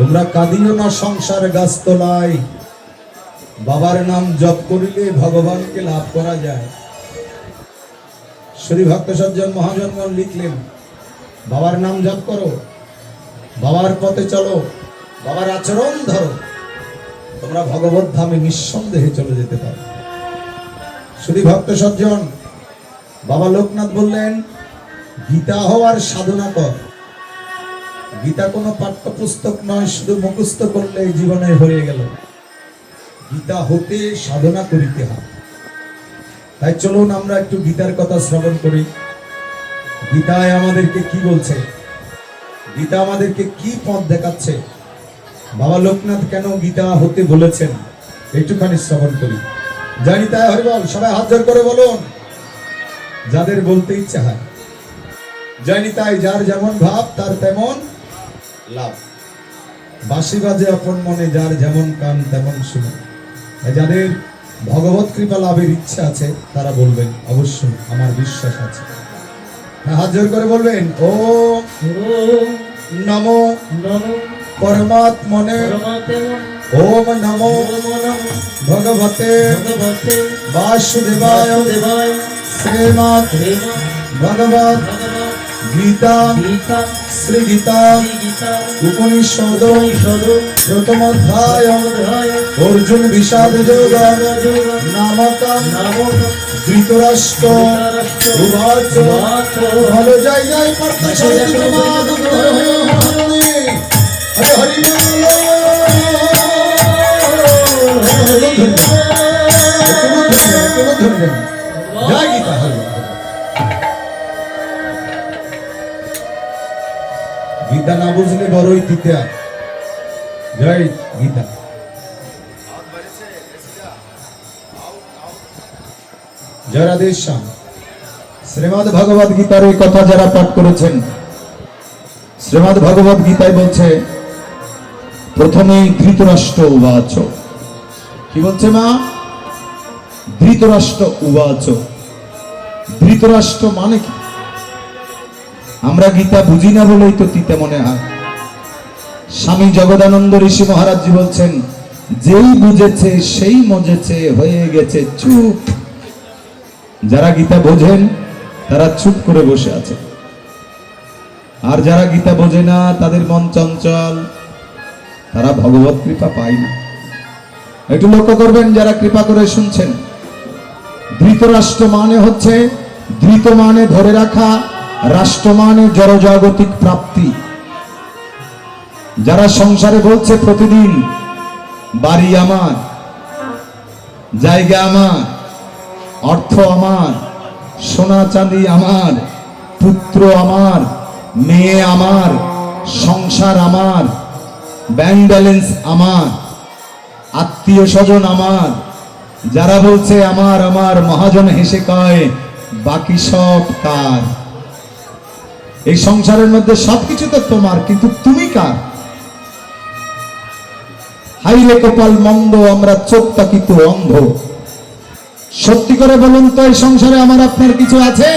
তোমরা কাঁদিও না সংসার গাছতলায়। বাবার নাম জপ করিলে ভগবানকে লাভ করা যায়। শ্রী ভক্ত সজ্জন মহাজনগণ লিখলেন, বাবার নাম জপ করো, বাবার পথে চলো, বাবার আচরণ ধরো। তোমরা ভগবত ধামে নিঃসন্দেহে চলে যেতে পারো। শ্রী ভক্ত সজ্জন বাবা লোকনাথ বললেন, গীতা হওয়ার সাধনা কর। গীতা কোনো পাঠ্যপুস্তক নয়, শুধু মুখস্থ করলে জীবনে হয়ে গেল। গীতা হতে সাধনা করিতে হয়। তাই চলুন আমরা একটু গীতার কথা শ্রবণ করি। গীতায় আমাদেরকে কি বলছে? গীতা আমাদেরকে কি পথ দেখাচ্ছে? বাবা লোকনাথ কেন গীতা হতে বলেছেন? একটুখানি শ্রবণ করি। জানি তাই হরিবল সবাই হাত জোর করে বলুন। যাদের বলতে ইচ্ছা হয়। জানি তাই, যার যেমন ভাব, তার তেমন বাঁশি বাজে আপন মনে যার যেমন কান তেমন শুনে। যাদের ভগবত কৃপা লাভের ইচ্ছা আছে তারা বলবেন অবশ্যই আমার বিশ্বাস আছে। হ্যাঁ, হাত জোর করে বলবেন ও নমো নমো পরমাত্মনে পরমাত্মা ওম নমো ভগবতে বাসুদেবায় ভগবত ভগবত গীতা গীতা শ্রী গীতা উপনিষদ উপনিষদ প্রথম অধ্যায় অধ্যায় অর্জুন বিষাদ যোগ যোগ নামক নামক ধৃতরাষ্ট্র উবাচ ভালো পার্থ হরে হরি বল গীতা না বুঝলে বড়ই দিতে জয় গীতা। জয় রাধেশ্যাম শ্রীমদ ভগবত গীতার এই কথা যারা পাঠ করেছেন, শ্রীমদ ভগবত গীতায় বলছে প্রথমেই ধৃতরাষ্ট্র উবাচ। কি বলছে মা? ধৃতরাষ্ট্র উবাচ। ধৃতরাষ্ট্র মানে কি? আমরা গীতা বুঝি না বলেই তো তিতে মনে হয়। স্বামী জগদানন্দ ঋষি মহারাজজি বলছেন, যেই বুঝেছে, সেই মজেছে, হয়ে গেছে চুপ। যারা গীতা বোঝেন, তারা চুপ করে বসে আছে। আর যারা গীতা বোঝে না, তাদের মন চঞ্চল। তারা ভগবত কৃপা পায় না। একটু লক্ষ্য করবেন, যারা কৃপা করে শুনছেন। ধৃতরাষ্ট্র মানে হচ্ছে, ধৃত মানে ধরে রাখা রাষ্ট্র মানে জড়জাগতিক প্রাপ্তি। যারা সংসারে বলছে প্রতিদিন, বাড়ি আমার, জায়গা আমার, অর্থ আমার, সোনা চাঁদি আমার, পুত্র আমার, মেয়ে আমার, সংসার আমার, ব্যাংক ব্যালেন্স আমার, আত্মীয় স্বজন আমার, যারা বলছে আমার আমার মহাজন হেসে কয়, বাকি সব কার? এই সংসারের মধ্যে সবকিছু তো তোমার, কিন্তু তুমি কার? হাইরে কপাল মন্দ, আমরা চোখ তাকিত অন্ধ। সত্যি করে বলুন তো, এই সংসারে আমার আপনার কিছু আছে?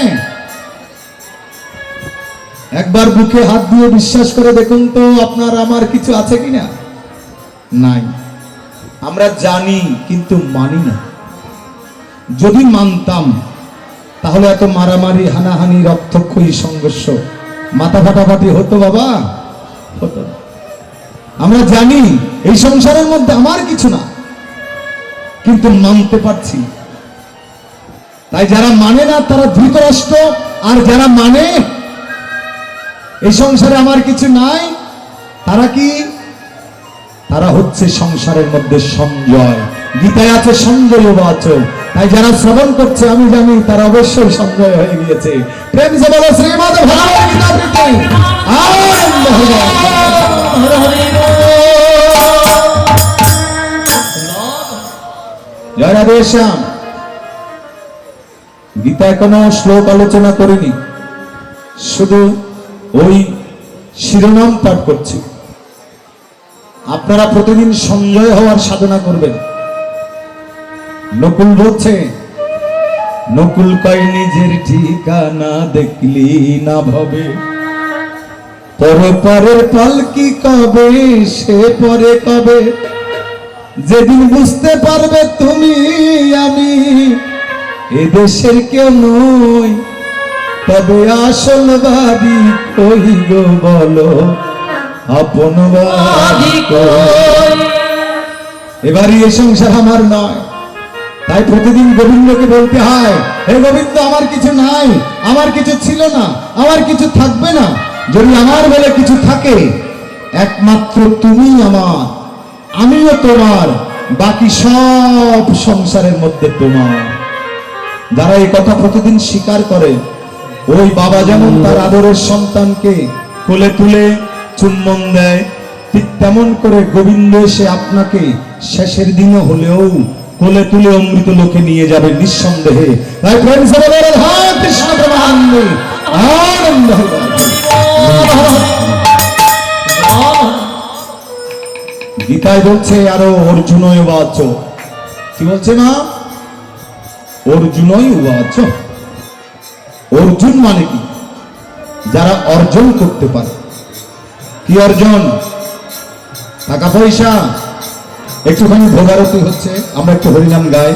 একবার বুকে হাত দিয়ে বিশ্বাস করে দেখুন তো, আপনার আমার কিছু আছে কিনা? নাই। আমরা জানি, কিন্তু মানি না। যদি মানতাম, তাহলে এত মারামারি, হানাহানি, রক্তক্ষয়ী সংঘর্ষ মাথা ফাটাফাটি হতো বাবা? হতো আমরা জানি এই সংসারের মধ্যে আমার কিছু না, কিন্তু মানতে পারছি। তাই যারা মানে না, তারা ধৃতরাষ্ট্র, আর যারা মানে এই সংসারে আমার কিছু নাই, তারা কি? তারা হচ্ছে সংসারের মধ্যে সঞ্জয় গীতায় আছে সঞ্জয় বাচ তাই যারা শ্রবণ করছে, আমি জানি তারা অবশ্যই সঞ্জয় হয়ে গিয়েছে। প্রেম সে বলো, শ্রীমদ গীতায় কোনো শ্লোক আলোচনা করিনি। শুধু ওই শিরোনাম পাঠ করছি। আপনারা প্রতিদিন সঞ্জয় হওয়ার সাধনা করবেন। নকুল বলছে, নকুল কয় নিজের ঠিকানা দেখলি না ভবে? পরে পরের পালকি কবে, সে পরে কবে? যেদিন বুঝতে পারবে তুমি আমি এদেশের কেউ নই। তবে আসল বাড়ি কই গো বলো? আপন বাড়ি? এবারই এ সংসার আমার নয়। তাই প্রতিদিন গোবিন্দকে বলতে হয় হে গোবিন্দ আমার কিছু নাই আমার কিছু ছিল না আমার কিছু থাকবে না। যদি আমার বলে কিছু থাকে একমাত্র তুমি আমার আমিও তোমার বাকি সব সংসারের মধ্যে তোমার। যারা এই কথা প্রতিদিন স্বীকার করে ওই বাবা যেমন তার আদরের সন্তানকে কোলে তুলে চুম্বন দেয় ঠিক তেমন করে গোবিন্দ এসে আপনাকে শেষের দিনে হলেও কোলে তুলে অমৃত লোকে নিয়ে যাবে নিঃসন্দেহে। গীতায় বলছে, আরও অর্জুনয় বাচ কি বলছে মা? অর্জুনই উবাচ। অর্জুন মানে কি? যারা অর্জন করতে পারে। কি অর্জন? টাকা পয়সা একটুখানি ভোগারতি হচ্ছে আমরা একটু হরিনাম গাই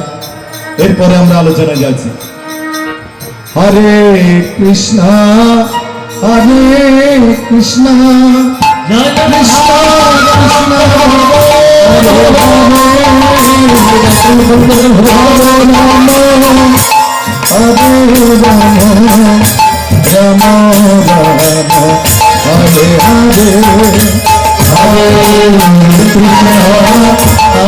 এরপরে আমরা আলোচনায় যাচ্ছি হরে কৃষ্ণ হরে কৃষ্ণ কৃষ্ণ কৃষ্ণ হরে রাম হরে হরে কৃষ্ণ হরে কৃষ্ণ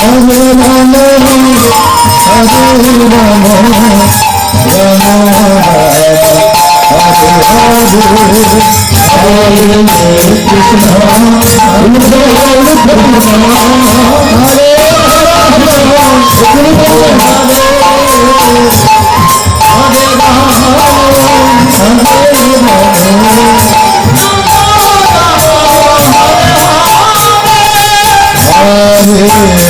হরে কৃষ্ণ হরে কৃষ্ণ কৃষ্ণ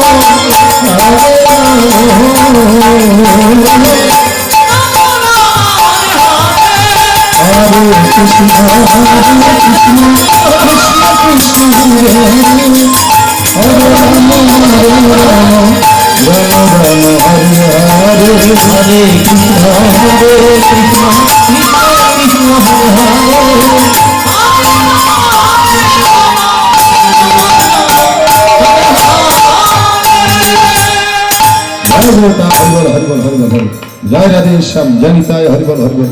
কৃষ্ণ হরে কৃষ্ণ হরে কৃষ্ণ কৃষ্ণ কৃষ্ণ হরে জয় হরিবল হরিবল